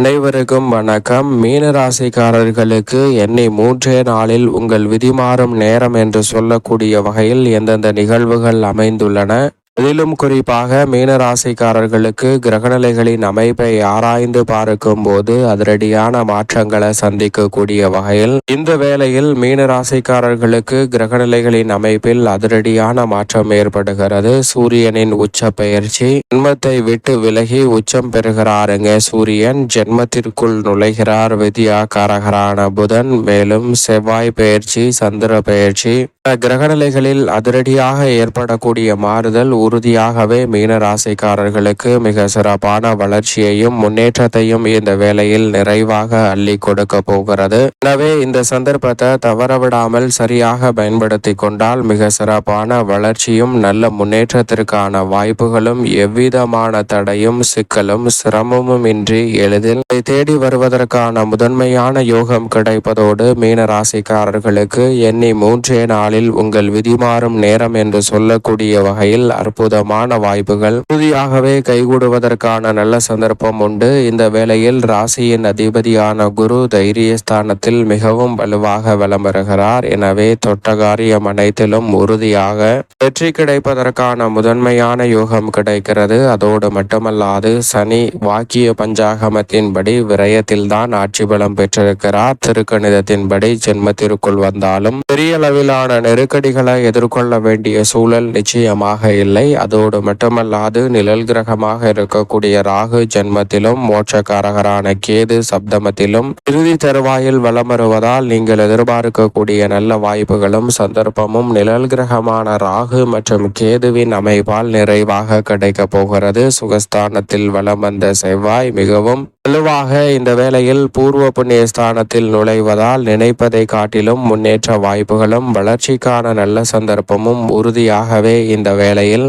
அனைவருக்கும் வணக்கம். மீன ராசிக்காரர்களுக்கு மூன்றே நாளில் உங்கள் விதிமாறும் நேரம் என்று சொல்லக்கூடிய வகையில் எந்தெந்த நிகழ்வுகள் அமைந்துள்ளன? அதிலும் குறிப்பாக மீனராசிக்காரர்களுக்கு கிரகநிலைகளின் அமைப்பை ஆராய்ந்து பார்க்கும் போது அதிரடியான மாற்றங்களை சந்திக்கக்கூடிய வகையில் இந்த வேளையில் மீனராசிக்காரர்களுக்கு கிரகநிலைகளின் அமைப்பில் அதிரடியான மாற்றம் ஏற்படுகிறது. சூரியனின் உச்ச பெயர்ச்சி ஜென்மத்தை விட்டு விலகி உச்சம் பெறுகிறாருங்க. சூரியன் ஜென்மத்திற்குள் நுழைகிறார். வித்யாகாரகரான புதன் மேலும் செவ்வாய் பெயர்ச்சி சந்திர பெயர்ச்சி கிரகநிலைகளில் அதிரடியாக ஏற்படக்கூடிய மாறுதல் உறுதியாகவே மீன ராசிக்காரர்களுக்கு மிக சிறப்பான வளர்ச்சியையும் முன்னேற்றத்தையும் இந்த வேளையில் நிறைவாக அள்ளி கொடுக்க போகிறது. எனவே இந்த சந்தர்ப்பத்தை தவறவிடாமல் சரியாக பயன்படுத்தி கொண்டால் மிக சிறப்பான வளர்ச்சியும் நல்ல முன்னேற்றத்திற்கான வாய்ப்புகளும் எவ்விதமான தடையும் சிக்கலும் சிரமமும் இன்றி எளிதில் தேடி வருவதற்கான முதன்மையான யோகம் கிடைப்பதோடு மீன ராசிக்காரர்களுக்கு எண்ணி மூன்றே நாளில் உங்கள் விதிமாறும் நேரம் என்று சொல்லக்கூடிய வகையில் அற்புதமான வாய்ப்புகள். உறுதியாகவே கைகூடுவதற்கான நல்ல சந்தர்ப்பம் உண்டு. இந்த வேளையில் ராசியின் அதிபதியான குரு தைரியஸ்தானத்தில் மிகவும் வலுவாக வலம் வருகிறார் எனவே தொட்ட காரியம் அனைத்திலும் உறுதியாக வெற்றி கிடைப்பதற்கான முதன்மையான யோகம் கிடைக்கிறது. அதோடு மட்டுமல்லாது சனி வாக்கிய பஞ்சாகமத்தின்படி விரயத்தில்தான் ஆட்சி பலம் பெற்றிருக்கிறார். திருக்கணிதத்தின்படி ஜென்மத்திற்குள் வந்தாலும் பெரிய அளவிலான நெருக்கடிகளை எதிர்கொள்ள வேண்டிய சூழல் நிச்சயமாக இல்லை. அதோடு மட்டுமல்லாது நிழல் கிரகமாக இருக்கக்கூடிய ராகு ஜென்மத்திலும் மோட்சக்காரகரான கேது சப்தமத்திலும் இறுதி தருவாயில் வலம் வருவதால் நீங்கள் எதிர்பார்க்கக்கூடிய நல்ல வாய்ப்புகளும் சந்தர்ப்பமும் நிழல் கிரகமான ராகு மற்றும் கேதுவின் அமைப்பால் நிறைவாக கிடைக்கப் போகிறது. சுகஸ்தானத்தில் வலம் வந்த செவ்வாய் மிகவும் வலுவாக இந்த வேளையில் பூர்வ புண்ணிய ஸ்தானத்தில் நுழைவதால் நினைப்பதை காட்டிலும் முன்னேற்ற வாய்ப்புகளும் வளர்ச்சிக்கான நல்ல சந்தர்ப்பமும் உறுதியாகவே இந்த வேளையில்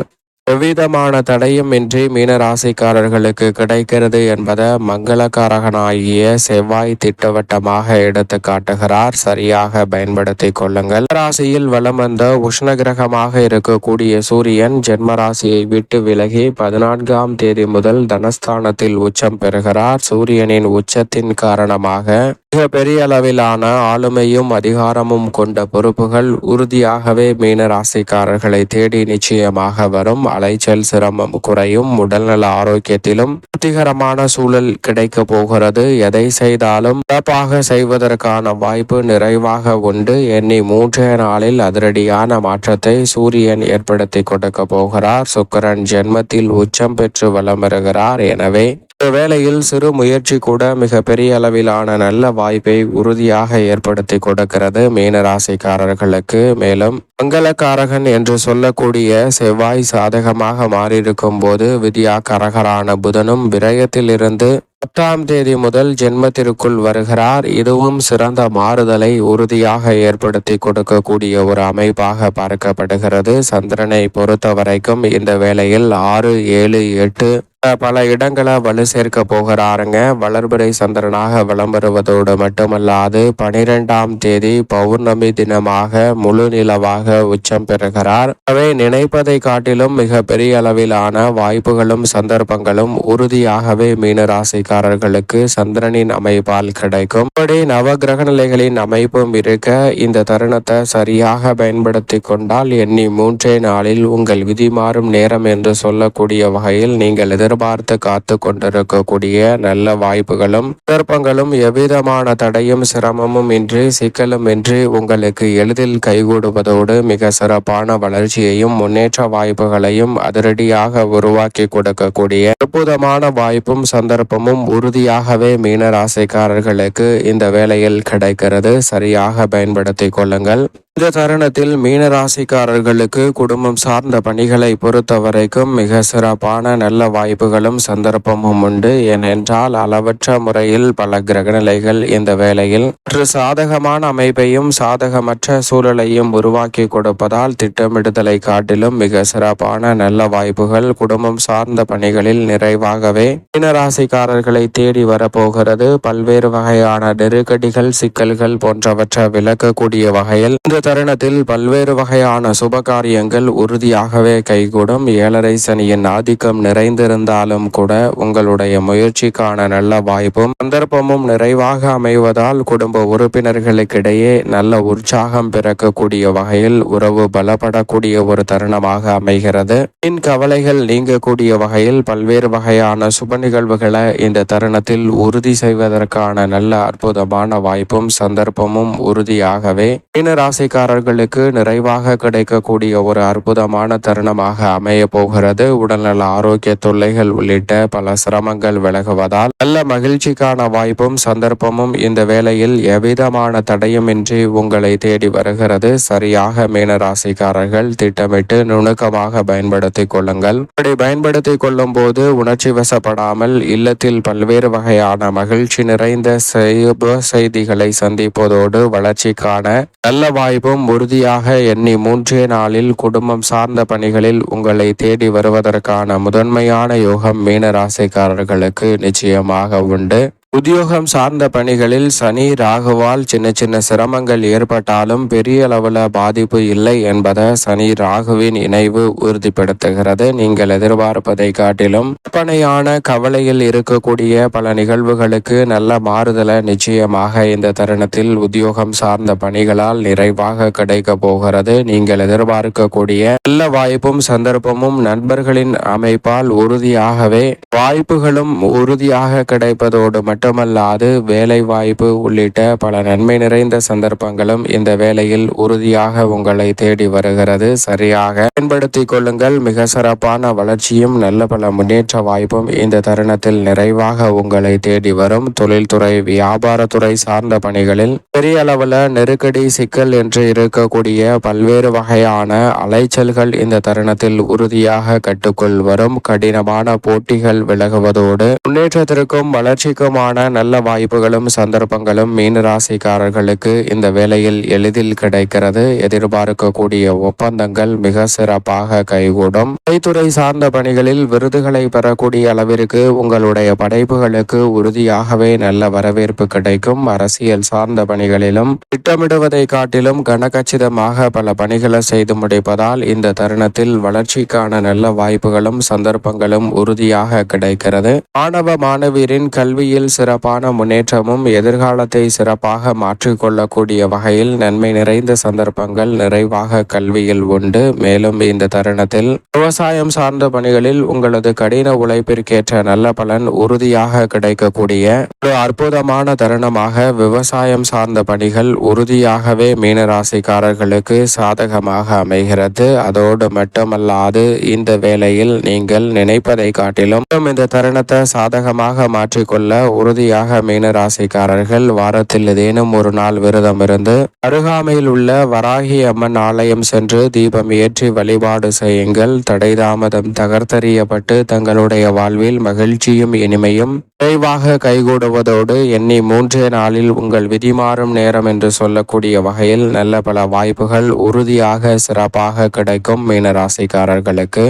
எவ்விதமான தடையும் இன்றி மீனராசிக்காரர்களுக்கு கிடைக்கிறது என்பதை மங்களக்காரகனாகிய செவ்வாய் திட்டவட்டமாக எடுத்து காட்டுகிறார். சரியாக பயன்படுத்திக் கொள்ளுங்கள். ராசியில் வலம் வந்த உஷ்ண கிரகமாக இருக்கக்கூடிய சூரியன் ஜென்மராசியை விட்டு விலகி பதினான்காம் தேதி முதல் தனஸ்தானத்தில் உச்சம் பெறுகிறார். சூரியனின் உச்சத்தின் காரணமாக மிக பெரிய அளவிலான ஆளுமையும் அதிகாரமும் கொண்ட பொறுப்புகள் உறுதியாகவே மீன ராசிக்காரர்களை தேடி நிச்சயமாக வரும். அலைச்சல் சிரமம் குறையும். உடல்நல ஆரோக்கியத்திலும் திருப்திகரமான சூழல் கிடைக்க போகிறது. எதை செய்தாலும் சிறப்பாக செய்வதற்கான வாய்ப்பு நிறைவாக உண்டு. எண்ணி மூன்றே நாளில் அதிரடியான மாற்றத்தை சூரியன் ஏற்படுத்தி கொடுக்க போகிறார். சுக்கரன் ஜென்மத்தில் உச்சம் பெற்று வலம் வருகிறார். எனவே வேளையில் சிறு முயற்சி கூட மிக பெரிய அளவிலான நல்ல வாய்ப்பை உறுதியாக ஏற்படுத்தி கொடுக்கிறது. மீனராசிக்காரர்களுக்கு மேலும் மங்களக்காரகன் என்று சொல்லக்கூடிய செவ்வாய் சாதகமாக மாறியிருக்கும் போது வித்யா கரகரான புதனும் விரயத்திலிருந்து பத்தாம் தேதி முதல் ஜென்மத்திற்குள் வருகிறார். இதுவும் சிறந்த மாறுதலை உறுதியாக ஏற்படுத்தி கொடுக்கக்கூடிய ஒரு அமைப்பாக பார்க்கப்படுகிறது. சந்திரனை பொறுத்த வரைக்கும் இந்த வேளையில் ஆறு ஏழு எட்டு பல இடங்களை வலு சேர்க்க போகிறாருங்க. வளர்பிறை சந்திரனாக விளம்பருவதோடு மட்டுமல்லாது பனிரெண்டாம் தேதி பௌர்ணமி தினமாக முழு நிலவாக உச்சம் பெறுகிறார். அவை நினைப்பதை காட்டிலும் மிக பெரிய அளவிலான வாய்ப்புகளும் சந்தர்ப்பங்களும் உறுதியாகவே மீனராசிக்காரர்களுக்கு சந்திரனின் அமைப்பால் கிடைக்கும். இப்படி நவ கிரக நிலைகளின் அமைப்பும் இருக்க இந்த தருணத்தை சரியாக பயன்படுத்தி கொண்டால் எண்ணி மூன்றே நாளில் உங்கள் விதி மாறும் நேரம் என்று சொல்லக்கூடிய வகையில் நீங்கள் எதிர்ப்பு எதிர்பார்த்து காத்து கொண்டிருக்கக்கூடிய நல்ல வாய்ப்புகளும் சந்தர்ப்பங்களும் எவ்விதமான தடையும் சிரமமும் இன்றி சிக்கலும் இன்றி உங்களுக்கு எளிதில் கைகூடுவதோடு மிக சிறப்பான வளர்ச்சியையும் முன்னேற்ற வாய்ப்புகளையும் அதிரடியாக உருவாக்கி கொடுக்கக்கூடிய அற்புதமான வாய்ப்பும் சந்தர்ப்பமும் உறுதியாகவே மீன ராசிக்காரர்களுக்கு இந்த வேளையில் கிடைக்கிறது. சரியாக பயன்படுத்திக் கொள்ளுங்கள். இந்த தருணத்தில் மீனராசிக்காரர்களுக்கு குடும்பம் சார்ந்த பணிகளை பொறுத்த வரைக்கும் மிக சிறப்பான நல்ல வாய்ப்புகளும் சந்தர்ப்பமும் உண்டு. ஏனென்றால் அளவற்ற முறையில் பல கிரகநிலைகள் இந்த வேளையில் சாதகமான அமைப்பையும் சாதகமற்ற சூழலையும் உருவாக்கி கொடுப்பதால் திட்டமிடுதலை காட்டிலும் மிக சிறப்பான நல்ல வாய்ப்புகள் குடும்பம் சார்ந்த பணிகளில் நிறைவாகவே மீனராசிக்காரர்களை தேடி வரப்போகிறது. பல்வேறு வகையான நெருக்கடிகள் சிக்கல்கள் போன்றவற்றை விளக்கக்கூடிய வகையில் இந்த தருணத்தில் பல்வேறு வகையான சுப காரியங்கள் உறுதியாகவே கைகூடும். ஏழரை சனியின் ஆதிக்கம் நிறைந்திருந்தாலும் கூட உங்களுடைய முயற்சிக்கான நல்ல வாய்ப்பும் சந்தர்ப்பமும் நிறைவாக அமைவதால் குடும்ப உறுப்பினர்களுக்கிடையே நல்ல உற்சாகம் பிறக்கக்கூடிய வகையில் உறவு பலப்படக்கூடிய ஒரு தருணமாக அமைகிறது. பின் கவலைகள் நீங்கக்கூடிய வகையில் பல்வேறு வகையான சுப நிகழ்வுகளை இந்த தருணத்தில் உறுதி செய்வதற்கான நல்ல அற்புதமான வாய்ப்பும் சந்தர்ப்பமும் உறுதியாகவே மீனராசிக்கு ராசிக்காரர்களுக்கு நிறைவாக கிடைக்கக்கூடிய ஒரு அற்புதமான தருணமாக அமைய போகிறது. உடல்நல ஆரோக்கிய தொல்லைகள் உள்ளிட்ட பல சிரமங்கள் விலகுவதால் நல்ல மகிழ்ச்சிக்கான வாய்ப்பும் சந்தர்ப்பமும் இந்த வேளையில் எவ்விதமான தடையுமின்றி உங்களை தேடி வருகிறது. சரியாக மீன ராசிக்காரர்கள் திட்டமிட்டு நுணுக்கமாக பயன்படுத்திக் கொள்ளுங்கள். இப்படி பயன்படுத்திக் கொள்ளும் போது உணர்ச்சி வசப்படாமல் இல்லத்தில் பல்வேறு வகையான மகிழ்ச்சி நிறைந்த செய்ப செய்திகளை சந்திப்பதோடு வளர்ச்சிக்கான நல்ல வாய்ப்பு வாய்ப்பும் உறுதியாக எண்ணி மூன்றே நாளில் குடும்பம் சார்ந்த பணிகளில் உங்களை தேடி வருவதற்கான முதன்மையான யோகம் மீன ராசிக்காரர்களுக்கு நிச்சயமாக உண்டு. உத்தியோகம் சார்ந்த பணிகளில் சனி ராகுவால் சின்ன சின்ன சிரமங்கள் ஏற்பட்டாலும் பெரிய அளவில் பாதிப்பு இல்லை என்பதை சனி ராகுவின் இணைவு உறுதிப்படுத்துகிறது. நீங்கள் எதிர்பார்ப்பதை காட்டிலும் கற்பனையான கவலையில் இருக்கக்கூடிய பல நிகழ்வுகளுக்கு நல்ல மாறுதலை நிச்சயமாக இந்த தருணத்தில் உத்தியோகம் சார்ந்த பணிகளால் நிறைவாக கிடைக்க போகிறது. நீங்கள் எதிர்பார்க்கக்கூடிய நல்ல வாய்ப்பும் சந்தர்ப்பமும் நண்பர்களின் அமைப்பால் உறுதியாகவே வாய்ப்புகளும் உறுதியாக கிடைப்பதோடு மட்டுமல்லாது வேலைவாய்ப்பு உள்ளிட்ட பல நன்மை நிறைந்த சந்தர்ப்பங்களும் இந்த வேலையில் உறுதியாக உங்களை தேடி வருகிறது. சரியாக பயன்படுத்தி கொள்ளுங்கள். மிக சிறப்பான வளர்ச்சியும் நல்ல பல முன்னேற்ற வாய்ப்பும் இந்த தருணத்தில் நிறைவாக உங்களை தேடி வரும். தொழில்துறை வியாபாரத்துறை சார்ந்த பணிகளில் பெரிய அளவில் நெருக்கடி சிக்கல் என்று இருக்கக்கூடிய பல்வேறு வகையான அலைச்சல்கள் இந்த தருணத்தில் உறுதியாக கட்டுக்குள் வரும். கடினமான போட்டிகள் விலகுவதோடு முன்னேற்றத்திற்கும் வளர்ச்சிக்குமான நல்ல வாய்ப்புகளும் சந்தர்ப்பங்களும் மீன ராசிக்காரர்களுக்கு இந்த வேளையில் எளிதில் கிடைக்கிறது. எதிர்பார்க்கக்கூடிய ஒப்பந்தங்கள் மிக சிறப்பாக கைகூடும். கலைத்துறை சார்ந்த பணிகளில் விருதுகளை பெறக்கூடிய அளவிற்கு உங்களுடைய படைப்புகளுக்கு உறுதியாகவே நல்ல வரவேற்பு கிடைக்கும். அரசியல் சார்ந்த பணிகளிலும் திட்டமிடுவதை காட்டிலும் கனகச்சிதமாக பல பணிகளை செய்து முடிப்பதால் இந்த தருணத்தில் வளர்ச்சிக்கான நல்ல வாய்ப்புகளும் சந்தர்ப்பங்களும் உறுதியாக கிடைக்கிறது. மாணவ மாணவியரின் கல்வியில் சிறப்பான முன்னேற்றமும் எதிர்காலத்தை சிறப்பாக மாற்றிக்கொள்ளக்கூடிய வகையில் நன்மை நிறைந்த சந்தர்ப்பங்கள் நிறைவாக கல்வியில் உண்டு. மேலும் இந்த தருணத்தில் விவசாயம் சார்ந்த பணிகளில் உங்களது கடின உழைப்பிற்கேற்ற நல்ல பலன் உறுதியாக கிடைக்கக்கூடிய ஒரு அற்புதமான தருணமாக விவசாயம் சார்ந்த பணிகள் உறுதியாகவே மீனராசிக்காரர்களுக்கு சாதகமாக அமைகிறது. அதோடு மட்டுமல்லாது இந்த வேளையில் நீங்கள் நினைப்பதை காட்டிலும் இந்த தருணத்தை சாதகமாக மாற்றிக்கொள்ள உறுதியாக மீனராசிக்காரர்கள் வாரத்தில் ஏதேனும் ஒரு நாள் விரதம் இருந்து அருகாமையில் உள்ள வராகி அம்மன் ஆலயம் சென்று தீபம் ஏற்றி வழிபாடு செய்யுங்கள். தடை தாமதம் தகர்த்தறியப்பட்டு தங்களுடைய வாழ்வில் மகிழ்ச்சியும் இனிமையும் விரைவாக கைகூடுவதோடு எண்ணி மூன்றே நாளில் உங்கள் விதி மாறும் நேரம் என்று சொல்லக்கூடிய வகையில் நல்ல பல வாய்ப்புகள் உறுதியாக சிறப்பாக கிடைக்கும் மீனராசிக்காரர்களுக்கு.